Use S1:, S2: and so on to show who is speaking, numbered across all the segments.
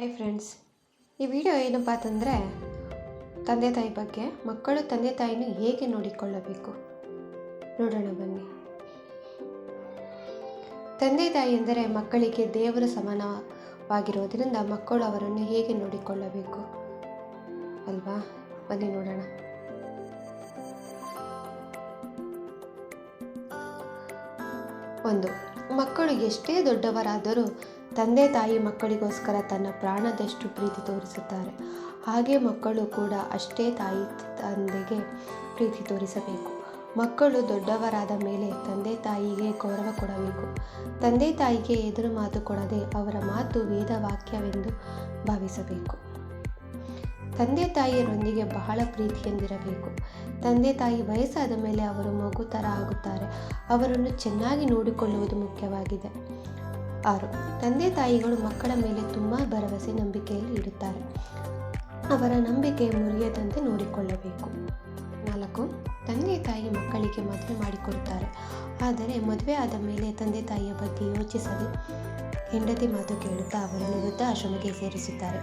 S1: Hi friends ಈ video ಏನಪ್ಪ ಅಂತಂದರೆ ತಂದೆ ತಾಯಿ ಬಗ್ಗೆ, ಮಕ್ಕಳು ತಂದೆ ತಾಯಿನ ಹೇಗೆ ನೋಡಿಕೊಳ್ಳಬೇಕು? ನೋಡೋಣ ಬನ್ನಿ. ತಂದೆ ತಾಯಿ ಎಂದರೆ ಮಕ್ಕಳಿಗೆ ದೇವರ ಸಮಾನವಾಗಿರೋದರಿಂದ ಮಕ್ಕಳು ಅವರನ್ನು ಹೇಗೆ ನೋಡಿಕೊಳ್ಳಬೇಕು? ಅಲ್ವಾ? ಬನ್ನಿ ನೋಡೋಣ. ಒಂದು, ಮಕ್ಕಳು ಎಷ್ಟೇ ದೊಡ್ಡವರಾದರೂ ತಂದೆ ತಾಯಿ ಮಕ್ಕಳಿಗೋಸ್ಕರ ತನ್ನ ಪ್ರಾಣದಷ್ಟು ಪ್ರೀತಿ ತೋರಿಸುತ್ತಾರೆ. ಹಾಗೆ ಮಕ್ಕಳು ಕೂಡ ಅಷ್ಟೇ ತಾಯಿ ತಂದೆಗೆ ಪ್ರೀತಿ ತೋರಿಸಬೇಕು. ಮಕ್ಕಳು ದೊಡ್ಡವರಾದ ಮೇಲೆ ತಂದೆ ತಾಯಿಗೆ ಗೌರವ ಕೊಡಬೇಕು. ತಂದೆ ತಾಯಿಗೆ ಎದುರು ಮಾತು ಕೊಡದೆ ಅವರ ಮಾತು ವೇದವಾಕ್ಯವೆಂದು ಭಾವಿಸಬೇಕು. ತಂದೆ ತಾಯಿಯರೊಂದಿಗೆ ಬಹಳ ಪ್ರೀತಿಯಿಂದಿರಬೇಕು ತಂದೆ ತಾಯಿ ವಯಸ್ಸಾದ ಮೇಲೆ ಅವರು ಮಗು ಥರ ಆಗುತ್ತಾರೆ. ಅವರನ್ನು ಚೆನ್ನಾಗಿ ನೋಡಿಕೊಳ್ಳುವುದು ಮುಖ್ಯವಾಗಿದೆ. ಆರು. ತಂದೆ ತಾಯಿಗಳು ಮಕ್ಕಳ ಮೇಲೆ ತುಂಬ ಭರವಸೆ ನಂಬಿಕೆಯಲ್ಲಿ ಇಡುತ್ತಾರೆ ಅವರ ನಂಬಿಕೆ ಮುರಿಯದಂತೆ ನೋಡಿಕೊಳ್ಳಬೇಕು. ನಾಲ್ಕು. ತಂದೆ ತಾಯಿ ಮಕ್ಕಳಿಗೆ ಮದುವೆ ಮಾಡಿಕೊಡುತ್ತಾರೆ. ಆದರೆ ಮದುವೆ ಆದ ಮೇಲೆ ತಂದೆ ತಾಯಿಯ ಬಗ್ಗೆ ಯೋಚಿಸದೆ ಹೆಂಡತಿ ಮಾತು ಕೇಳುತ್ತಾ ಅವರನ್ನು ವೃದ್ಧಾಶ್ರಮಕ್ಕೆ ಸೇರಿಸುತ್ತಾರೆ.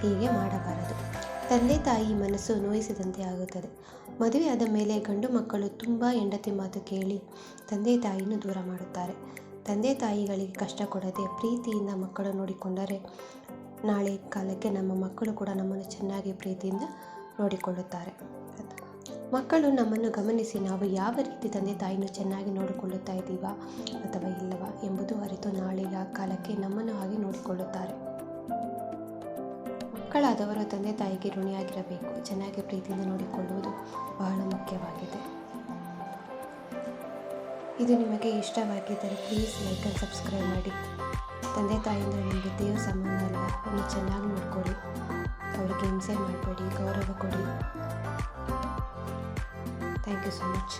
S1: ಹೀಗೆ ಮಾಡಬಾರದು. ತಂದೆ ತಾಯಿ ಮನಸ್ಸು ನೋಯಿಸಿದಂತೆ ಆಗುತ್ತದೆ. ಮದುವೆಯಾದ ಮೇಲೆ ಗಂಡು ಮಕ್ಕಳು ತುಂಬ ಹೆಂಡತಿ ಮಾತು ಕೇಳಿ ತಂದೆ ತಾಯಿಯನ್ನು ದೂರ ಮಾಡುತ್ತಾರೆ. ತಂದೆ ತಾಯಿಗಳಿಗೆ ಕಷ್ಟ ಕೊಡದೆ ಪ್ರೀತಿಯಿಂದ ಮಕ್ಕಳು ನೋಡಿಕೊಂಡರೆ ನಾಳೆ ಕಾಲಕ್ಕೆ ನಮ್ಮ ಮಕ್ಕಳು ಕೂಡ ನಮ್ಮನ್ನು ಚೆನ್ನಾಗಿ ಪ್ರೀತಿಯಿಂದ ನೋಡಿಕೊಳ್ಳುತ್ತಾರೆ. ಮಕ್ಕಳು ನಮ್ಮನ್ನು ಗಮನಿಸಿ ನಾವು ಯಾವ ರೀತಿ ತಂದೆ ತಾಯಿಯನ್ನು ಚೆನ್ನಾಗಿ ನೋಡಿಕೊಳ್ಳುತ್ತಾ ಇದ್ದೀವಾ ಅಥವಾ ಇಲ್ಲವಾ ಎಂಬುದು ಅರಿತು ನಾಳೆಯ ಕಾಲಕ್ಕೆ ನಮ್ಮನ್ನು ಹಾಗೆ ನೋಡಿಕೊಳ್ಳುತ್ತಾರೆ. ಮಕ್ಕಳಾದವರು ತಂದೆ ತಾಯಿಗೆ ಋಣಿಯಾಗಿರಬೇಕು. ಚೆನ್ನಾಗಿ ಪ್ರೀತಿಯಿಂದ ನೋಡಿಕೊಳ್ಳುವುದು ಬಹಳ ಮುಖ್ಯವಾಗಿದೆ. ಇದು ನಿಮಗೆ ಇಷ್ಟವಾಗಿದ್ದರೆ ಪ್ಲೀಸ್ ಲೈಕ್ ಆ್ಯಂಡ್ ಸಬ್ಸ್ಕ್ರೈಬ್ ಮಾಡಿ. ತಂದೆ ತಾಯಿಂದರೆ ನಿಮಗೆ ದೇವ್ರ ಸಂಬಂಧ ಅಲ್ಲ ಚೆನ್ನಾಗಿ ನೋಡ್ಕೊಳ್ಳಿ. ಅವ್ರಿಗೆ ಹಿಂಸೆ ಮಾಡಬೇಡಿ, ಗೌರವ ಕೊಡಿ. Thank you so much